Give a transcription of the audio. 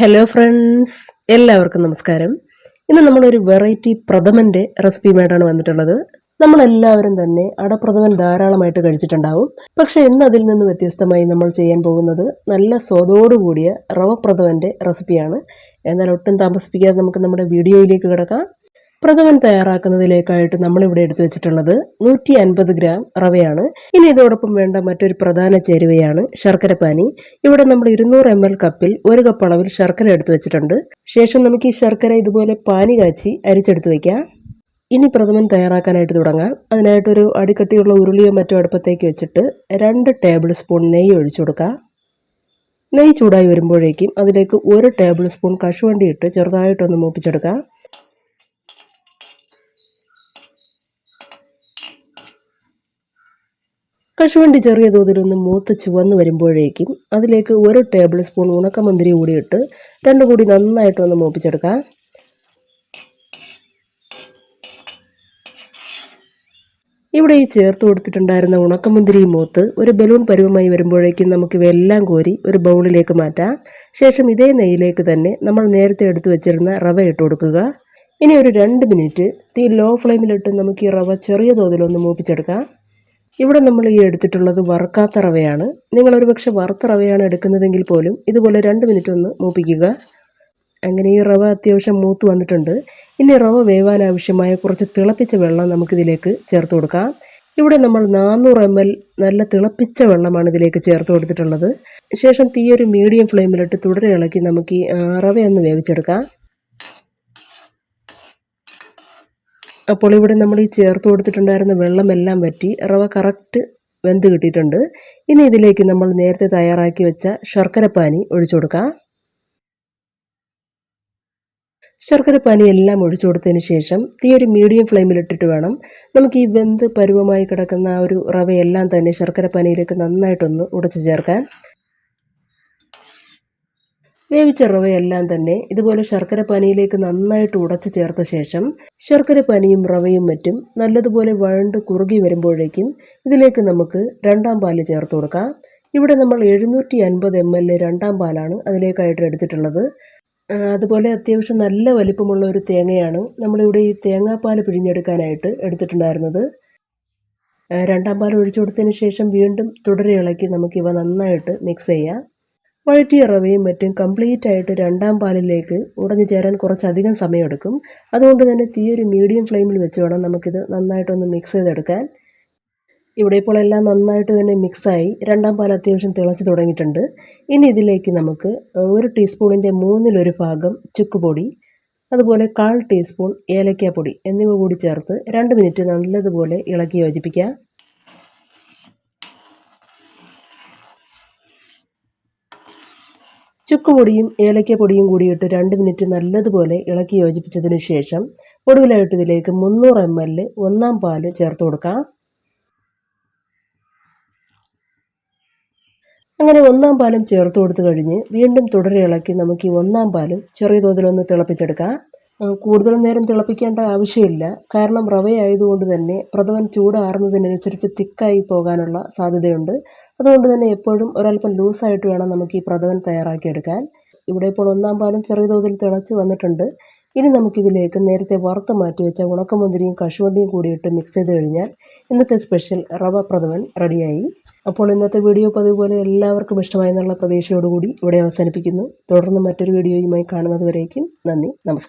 Hello friends എല്ലാവർക്കും നമസ്കാരം. ഇന്ന് നമ്മളൊരു വെറൈറ്റി പ്രഥമന്റെ റെസിപ്പിയുമായിട്ടാണ് വന്നിട്ടുള്ളത്. നമ്മളെല്ലാവരും തന്നെ അടപ്രഥമൻ ധാരാളമായിട്ട് കഴിച്ചിട്ടുണ്ടാവും. പക്ഷേ ഇന്ന് അതിൽ നിന്ന് വ്യത്യസ്തമായി നമ്മൾ ചെയ്യാൻ പോകുന്നത് നല്ല സ്വാദോടുകൂടിയ റവ പ്രഥമന്റെ റെസിപ്പിയാണ് എന്നാൽ ഒട്ടും താമസിപ്പിക്കാതെ നമുക്ക് നമ്മുടെ വീഡിയോയിലേക്ക് കിടക്കാം. പ്രഥമൻ തയ്യാറാക്കുന്നതിലേക്കായിട്ട് നമ്മളിവിടെ എടുത്തു വെച്ചിട്ടുള്ളത് നൂറ്റി അൻപത് ഗ്രാം റവയാണ്. ഇനി ഇതോടൊപ്പം വേണ്ട മറ്റൊരു പ്രധാന ചേരുവയാണ് ശർക്കരപ്പാനി ഇവിടെ നമ്മൾ ഇരുന്നൂറ് എം എൽ കപ്പിൽ ഒരു കപ്പ് അളവിൽ ശർക്കര എടുത്തു വെച്ചിട്ടുണ്ട്. ശേഷം നമുക്ക് ഈ ശർക്കര ഇതുപോലെ പാനി കാച്ചി അരിച്ചെടുത്ത് വയ്ക്കാം ഇനി പ്രഥമൻ തയ്യാറാക്കാനായിട്ട് തുടങ്ങാം. അതിനായിട്ടൊരു അടിക്കട്ടിയുള്ള ഉരുളിയോ മറ്റോ അടുപ്പത്തേക്ക് വെച്ചിട്ട് രണ്ട് ടേബിൾ സ്പൂൺ നെയ്യ് ഒഴിച്ചു കൊടുക്കുക നെയ്യ് ചൂടായി വരുമ്പോഴേക്കും അതിലേക്ക് ഒരു ടേബിൾ സ്പൂൺ കശുവണ്ടി ഇട്ട് ചെറുതായിട്ടൊന്ന് മൂപ്പിച്ചെടുക്കാം. കശുവണ്ടി ചെറിയ തോതിലൊന്ന് മൂത്ത് ചുവന്ന് വരുമ്പോഴേക്കും അതിലേക്ക് ഒരു ടേബിൾ സ്പൂൺ ഉണക്കമന്തിരി കൂടി ഇട്ട് രണ്ടു കൂടി നന്നായിട്ടൊന്ന് മൂപ്പിച്ചെടുക്കാം. ഇവിടെ ഈ ചേർത്ത് കൊടുത്തിട്ടുണ്ടായിരുന്ന ഉണക്കമുന്തിരി മൂത്ത് ഒരു ബലൂൺ പരുവമായി വരുമ്പോഴേക്കും നമുക്ക് ഇവയെല്ലാം കോരി ഒരു ബൗളിലേക്ക് മാറ്റാം. ശേഷം ഇതേ നെയ്യിലേക്ക് തന്നെ നമ്മൾ നേരത്തെ എടുത്തു വെച്ചിരുന്ന റവ ഇട്ട് കൊടുക്കുക. ഇനി ഒരു രണ്ട് മിനിറ്റ് തീ ലോ ഫ്ലെയിമിലിട്ട് നമുക്ക് ഈ റവ ചെറിയ തോതിലൊന്ന് മൂപ്പിച്ചെടുക്കാം. ഇവിടെ നമ്മൾ ഈ എടുത്തിട്ടുള്ളത് വറുക്കാത്ത റവയാണ്. നിങ്ങളൊരു പക്ഷേ വറുത്ത റവയാണ് എടുക്കുന്നതെങ്കിൽ പോലും ഇതുപോലെ രണ്ട് മിനിറ്റ് ഒന്ന് മൂപ്പിക്കുക. അങ്ങനെ ഈ റവ അത്യാവശ്യം മൂത്ത് വന്നിട്ടുണ്ട്. ഇനി റവ വേവാൻ ആവശ്യമായ കുറച്ച് തിളപ്പിച്ച വെള്ളം നമുക്കിതിലേക്ക് ചേർത്ത് കൊടുക്കാം. ഇവിടെ നമ്മൾ നാനൂറ് എം എൽ നല്ല തിളപ്പിച്ച വെള്ളമാണ് ഇതിലേക്ക് ചേർത്ത് കൊടുത്തിട്ടുള്ളത്. ശേഷം തീയൊരു മീഡിയം ഫ്ലെയിമിലിട്ട് തുടരെ ഇളക്കി നമുക്ക് ഈ റവയൊന്ന് വേവിച്ചെടുക്കാം. അപ്പോൾ ഇവിടെ നമ്മൾ ഈ ചേർത്ത് കൊടുത്തിട്ടുണ്ടായിരുന്ന വെള്ളമെല്ലാം വറ്റി റവ കറക്റ്റ് വെന്ത് കിട്ടിയിട്ടുണ്ട്. ഇനി ഇതിലേക്ക് നമ്മൾ നേരത്തെ തയ്യാറാക്കി വെച്ച ശർക്കരപ്പാനി ഒഴിച്ചു കൊടുക്കാം. ശർക്കരപ്പാനി എല്ലാം ഒഴിച്ചു കൊടുത്തതിന് ശേഷം തീ ഒരു മീഡിയം ഫ്ലെയിമിൽ ഇട്ടിട്ട് വേണം. നമുക്ക് ഈ വെന്ത് പരുവമായി കിടക്കുന്ന ആ ഒരു റവയെല്ലാം തന്നെ ശർക്കരപ്പാനിയിലേക്ക് നന്നായിട്ടൊന്ന് ഉടച്ചു ചേർക്കാൻ. വേവിച്ച റവയെല്ലാം തന്നെ ഇതുപോലെ ശർക്കര പനിയിലേക്ക് നന്നായിട്ട് ഉടച്ചു ചേർത്ത ശേഷം ശർക്കര പനിയും റവയും മറ്റും നല്ലതുപോലെ വഴണ്ട് കുറുകി വരുമ്പോഴേക്കും ഇതിലേക്ക് നമുക്ക് രണ്ടാം പാൽ ചേർത്ത് കൊടുക്കാം. ഇവിടെ നമ്മൾ എഴുന്നൂറ്റി അൻപത് എം എൽ രണ്ടാം പാലാണ് അതിലേക്കായിട്ട് എടുത്തിട്ടുള്ളത്. അതുപോലെ അത്യാവശ്യം നല്ല വലിപ്പമുള്ള ഒരു തേങ്ങയാണ് നമ്മളിവിടെ ഈ തേങ്ങാപ്പാൽ പിഴിഞ്ഞെടുക്കാനായിട്ട് എടുത്തിട്ടുണ്ടായിരുന്നത്. രണ്ടാം പാൽ ഒഴിച്ചു കൊടുത്തതിന് ശേഷം വീണ്ടും തുടരെ ഇളക്കി നമുക്കിവ നന്നായിട്ട് മിക്സ് ചെയ്യാം. വഴറ്റിയ റവയും മറ്റും കംപ്ലീറ്റ് ആയിട്ട് രണ്ടാം പാലിലേക്ക് ഉടഞ്ഞു ചേരാൻ കുറച്ചധികം സമയമെടുക്കും. അതുകൊണ്ട് തന്നെ തീ ഒരു മീഡിയം ഫ്ലെയിമിൽ വെച്ച് വേണം നമുക്കിത് നന്നായിട്ടൊന്ന് മിക്സ് ചെയ്തെടുക്കാൻ. ഇവിടെ ഇപ്പോൾ എല്ലാം നന്നായിട്ട് തന്നെ മിക്സായി രണ്ടാം പാൽ അത്യാവശ്യം തിളച്ച് തുടങ്ങിയിട്ടുണ്ട്. ഇനി ഇതിലേക്ക് നമുക്ക് ഒരു ടീസ്പൂണിന്റെ മൂന്നിലൊരു ഭാഗം ചുക്കുപൊടി അതുപോലെ കാൽ ടീസ്പൂൺ ഏലക്കാപ്പൊടി എന്നിവ കൂടി ചേർത്ത് രണ്ട് മിനിറ്റ് നല്ലതുപോലെ ഇളക്കി യോജിപ്പിക്കാം. ചുക്കുപൊടിയും ഏലക്കപ്പൊടിയും കൂടിയിട്ട് രണ്ട് മിനിറ്റ് നല്ലതുപോലെ ഇളക്കി യോജിപ്പിച്ചതിന് ശേഷം ഒടുവിലായിട്ട് ഇതിലേക്ക് മുന്നൂറ് എം എൽ ഒന്നാം പാൽ ചേർത്ത് കൊടുക്കാം. അങ്ങനെ ഒന്നാം പാലും ചേർത്ത് കൊടുത്തു കഴിഞ്ഞ് വീണ്ടും തുടരെ ഇളക്കി നമുക്ക് ഈ ഒന്നാം പാലും ചെറിയ തോതിലൊന്ന് തിളപ്പിച്ചെടുക്കാം. കൂടുതൽ നേരം തിളപ്പിക്കേണ്ട ആവശ്യമില്ല. കാരണം റവയായതുകൊണ്ട് തന്നെ പ്രഥമൻ ചൂടാറുന്നതിനനുസരിച്ച് തിക്കായി പോകാനുള്ള സാധ്യതയുണ്ട്. അതുകൊണ്ട് തന്നെ എപ്പോഴും ഒരല്പം ലൂസായിട്ട് വേണം നമുക്ക് ഈ പ്രഥമൻ തയ്യാറാക്കിയെടുക്കാൻ. ഇവിടെ ഇപ്പോൾ ഒന്നാം പാലും ചെറിയ തോതിൽ തിളച്ച് വന്നിട്ടുണ്ട്. ഇനി നമുക്കിതിലേക്ക് നേരത്തെ വറുത്ത് മാറ്റി വെച്ച ഉണക്കമുന്തിരിയും കശുവണ്ടിയും കൂടിയിട്ട് മിക്സ് ചെയ്ത് കഴിഞ്ഞാൽ ഇന്നത്തെ സ്പെഷ്യൽ റവ പ്രഥമൻ റെഡിയായി. അപ്പോൾ ഇന്നത്തെ വീഡിയോ പതിവുപോലെ എല്ലാവർക്കും ഇഷ്ടമായി എന്നുള്ള പ്രതീക്ഷയോടുകൂടി ഇവിടെ അവസാനിപ്പിക്കുന്നു. തുടർന്ന് മറ്റൊരു വീഡിയോയുമായി കാണുന്നത് വരേക്കും നന്ദി നമസ്കാരം.